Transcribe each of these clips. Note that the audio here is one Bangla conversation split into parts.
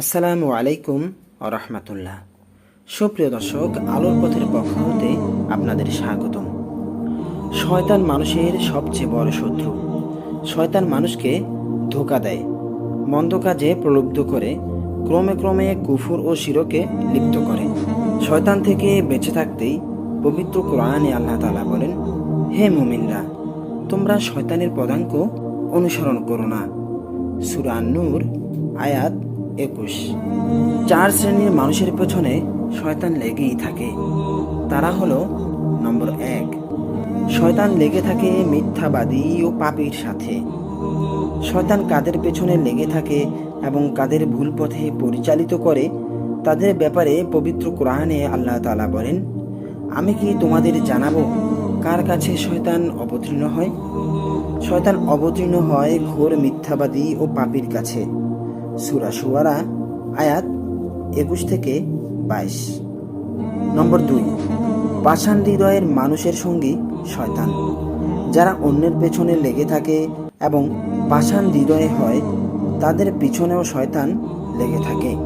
আসসালামু আলাইকুম রহমতুল্লাহ। সুপ্রিয় দর্শক, আলোর পথের পক্ষ হতে আপনাদের স্বাগতম। শয়তান মানুষের সবচেয়ে বড় শত্রু। শয়তান মানুষকে ধোকা দেয়, মন্দ কাজে প্রলুব্ধ করে, ক্রমে ক্রমে কুফুর ও শিরকে লিপ্ত করে। শয়তান থেকে বেঁচে থাকতেই পবিত্র কোরআনে আল্লাহ তালা বলেন, হে মুমিনরা, তোমরা শয়তানের পদাঙ্ক অনুসরণ করো না। সুরা নূর আয়াত একুশ। চার শ্রেণির মানুষের পেছনে শয়তান লেগেই থাকে। তারা হলো নম্বর এক। শয়তান লেগে থাকে মিথ্যাবাদী ও পাপীর সাথে। শয়তান কাদের পেছনে লেগে থাকে এবং কাদের ভুল পথে পরিচালিত করে, তাদের ব্যাপারে পবিত্র কোরআনে আল্লাহ তাআলা বলেন, আমি কি তোমাদের জানাব কার কাছে শয়তান অবতীর্ণ হয়? শয়তান অবতীর্ণ হয় ঘোর মিথ্যাবাদী ও পাপীর কাছে। সুরা সুয়ারা, আয়াত একুশ থেকে বাইশ। নম্বর দুই, পাষাণ হৃদয়ের মানুষের সঙ্গী শয়তান, যারা অন্যের পেছনে লেগে থাকে এবং পাষাণ হৃদয়ে হয়, তাদের পিছনেও শয়তান লেগে থাকে।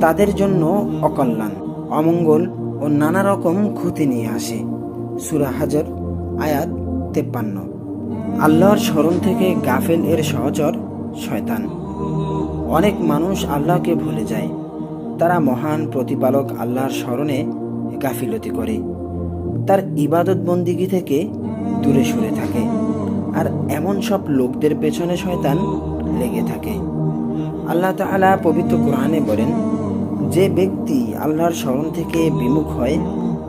তাদের জন্য অকল্যাণ, অমঙ্গল ও নানা রকম ক্ষতি নিয়ে আসে। সুরা হাজার, আয়াত তেপ্পান্ন। আল্লাহর স্মরণ থেকে গাফেল এর সহচর শয়তান। অনেক মানুষ আল্লাহকে ভুলে যায়। তারা মহান প্রতিপালক আল্লাহর স্মরণে গাফিলতি করে। তার ইবাদত বন্দিগি থেকে দূরে সরে থাকে। আর এমন সব লোকদের পেছনে শয়তান লেগে থাকে। আল্লাহ তাআলা পবিত্র কোরআনে বলেন, যে ব্যক্তি আল্লাহর স্মরণ থেকে বিমুখ হয়,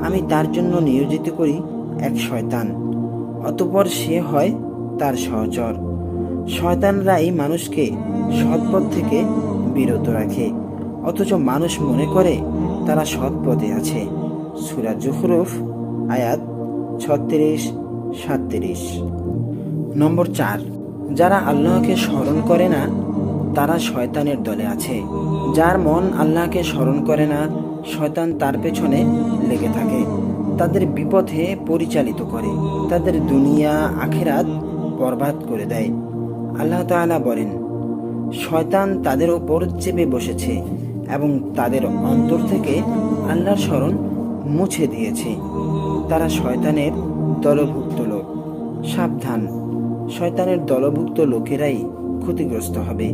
আমি তার জন্য নিয়োজিত করি এক শয়তান। অতপর সে হয় তার সহচর। শয়তানরাই মানুষকে সৎপথ থেকে বিরত রাখে। অথচ মানুষ মনে করে তারা সৎপথে আছে। সুরা জুখরুফ, আয়াত ছত্রিশ, সাতত্রিশ। নম্বর চার, যারা আল্লাহকে স্মরণ করে না, তারা শয়তানের দলে আছে। যার মন আল্লাহকে স্মরণ করে না, শয়তান তার পেছনে লেগে থাকে। তাদের বিপথে পরিচালিত করে। তাদের দুনিয়া, আখেরাত বরবাদ করে দেয়। আল্লাহ তাআলা বলেন শয়তান তাদের ওপর চেপে বসেছে এবং তাদের অন্তর থেকে আল্লাহর স্মরণ মুছে দিয়েছে। তারা শয়তানের দলভুক্ত লোক। সাবধান। শয়তানের দলভুক্ত লোকেরাই ক্ষতিগ্রস্ত হবে।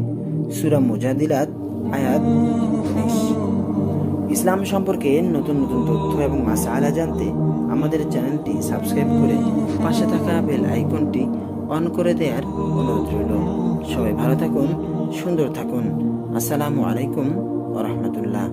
সুরা মুজাদিলাত, আয়াত ইসলাম সম্পর্কে নতুন নতুন তথ্য এবং মাসালা জানতে আমাদের চ্যানেলটি সাবস্ক্রাইব করে পাশে থাকা বেল আইকনটি অন করে দেওয়ার অনুরোধ রইল। সবাই ভালো থাকুন সুন্দর থাকুন। আসসালামু আলাইকুম ওরহমতুল্লাহ